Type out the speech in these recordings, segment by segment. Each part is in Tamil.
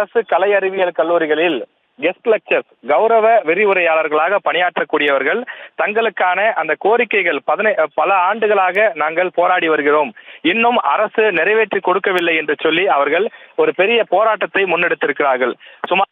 அரசு கலை அறிவியல் கல்லூரிகளில் கெஸ்ட் லெக்சர்ஸ் கௌரவ விரிவுரையாளர்களாக பணியாற்றக்கூடியவர்கள் தங்களுக்கான அந்த கோரிக்கைகள் பதினை பல ஆண்டுகளாக நாங்கள் போராடி வருகிறோம். இன்னும் அரசு நிறைவேற்றி கொடுக்கவில்லை என்று சொல்லி அவர்கள் ஒரு பெரிய போராட்டத்தை முன்னெடுத்திருக்கிறார்கள். சுமார்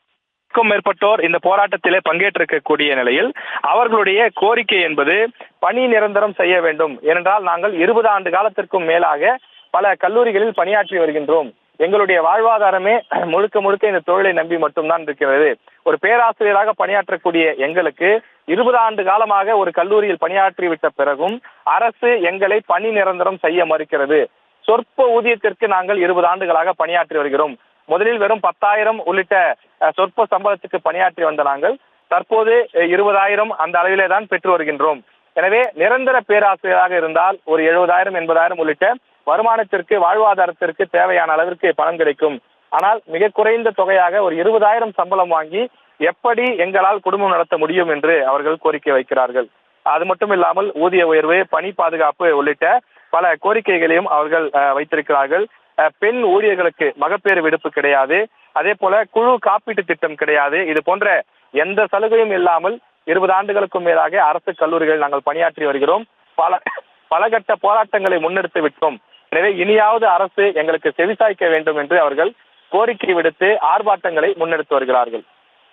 க்கும் மேற்பட்டோர் இந்த போராட்டத்திலே பங்கேற்றிருக்கக்கூடிய நிலையில் அவர்களுடைய கோரிக்கை என்பது பணி நிரந்தரம் செய்ய வேண்டும். ஏனென்றால் நாங்கள் இருபது ஆண்டு காலத்திற்கும் மேலாக பல கல்லூரிகளில் பணியாற்றி வருகின்றோம். எங்களுடைய வாழ்வாதாரமே முழுக்க முழுக்க இந்த தொழிலை நம்பி மட்டும்தான் இருக்கிறது. ஒரு பேராசிரியராக பணியாற்றக்கூடிய எங்களுக்கு இருபது ஆண்டு காலமாக ஒரு கல்லூரியில் பணியாற்றிவிட்ட பிறகும் அரசு எங்களை பணி நிரந்தரம் செய்ய மறுக்கிறது. சொற்ப ஊதியத்திற்கு நாங்கள் இருபது ஆண்டுகளாக பணியாற்றி வருகிறோம். முதலில் வெறும் பத்தாயிரம் உள்ளிட்ட சொற்ப சம்பளத்துக்கு பணியாற்றி வந்த நாங்கள் தற்போது இருபதாயிரம் அந்த அளவிலே தான் பெற்று வருகின்றோம். எனவே நிரந்தர பேராசிரியராக இருந்தால் ஒரு எழுபதாயிரம் எண்பதாயிரம் உள்ளிட்ட வருமானத்திற்கு வாழ்வாதாரத்திற்கு தேவையான அளவிற்கு பணம் கிடைக்கும். ஆனால் மிக குறைந்த தொகையாக ஒரு இருபதாயிரம் சம்பளம் வாங்கி எப்படி எங்களால் குடும்பம் நடத்த முடியும் என்று அவர்கள் கோரிக்கை வைக்கிறார்கள். அது மட்டும் இல்லாமல் ஊதிய உயர்வு பணி பாதுகாப்பு உள்ளிட்ட பல கோரிக்கைகளையும் அவர்கள் வைத்திருக்கிறார்கள். பெண் ஊழியர்களுக்கு மகப்பேறு விடுப்பு கிடையாது. அதே போல குழு காப்பீட்டு திட்டம் கிடையாது. இது போன்ற எந்த சலுகையும் இல்லாமல் இருபது ஆண்டுகளுக்கும் மேலாக அரசு கல்லூரிகளில் நாங்கள் பணியாற்றி வருகிறோம். பல பலகட்ட போராட்டங்களை முன்னெடுத்து விட்டோம். எனவே இனியாவது அரசு எங்களுக்கு செவிசாய்க்க வேண்டும் என்று அவர்கள் கோரிக்கை விடுத்து ஆர்ப்பாட்டங்களை முன்னெடுத்து வருகிறார்கள்.